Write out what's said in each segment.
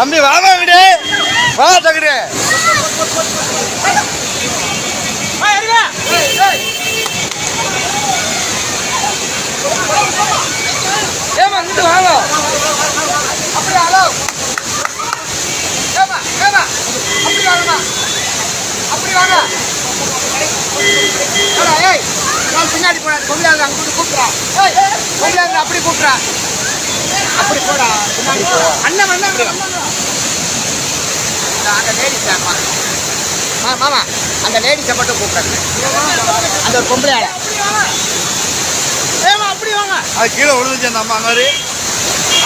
தம்பி வாமா விடு. வா தகுடு. ஏமா இங்கிட்டு வாங்க. அப்படி ஹலோ? ஏமா ஏமா அப்படி வாங்கம்மா. அப்படி வாங்க. ஏய் நான் பின்னாடி போடா கொண்டாந்து அங்க கூட்டு ஏய் அப்படி கூப்பிட்றா. அப்படி போடா. அண்ணன் வந்தா அந்த லேடிஸ் அம்மா ஆ மாமா. அந்த லேடிஸை மட்டும் கூப்பிட்றாங்க அந்த ஒரு பொம்பளை ஆளை. ஏமா அப்படி வாங்க. அது கீழே விழுந்துச்சு அந்த அம்மா மாதிரி.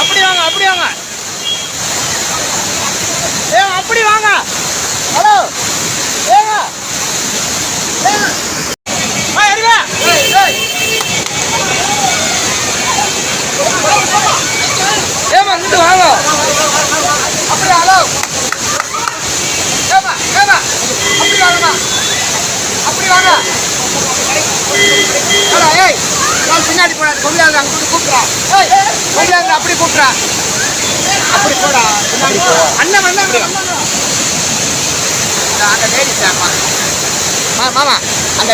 அப்படி வாங்க அப்படி வாங்க. ஏங்க அப்படி இங்கிட்டு வாங்க. அப்படி ஹலோ? ஏமா ஏமா அப்படி வாங்கம்மா. அப்படி வாங்க. ஏடா, ஏய் நான் பின்னாடி போடா கொண்டாந்து அங்க கூட்டு கூப்பிட்றா. ஏய் கொண்டாந்து அப்படி கூப்பிட்றா. அப்படி போடா. அண்ணன் வந்தா அந்த லேடிஸ் மாமா அந்த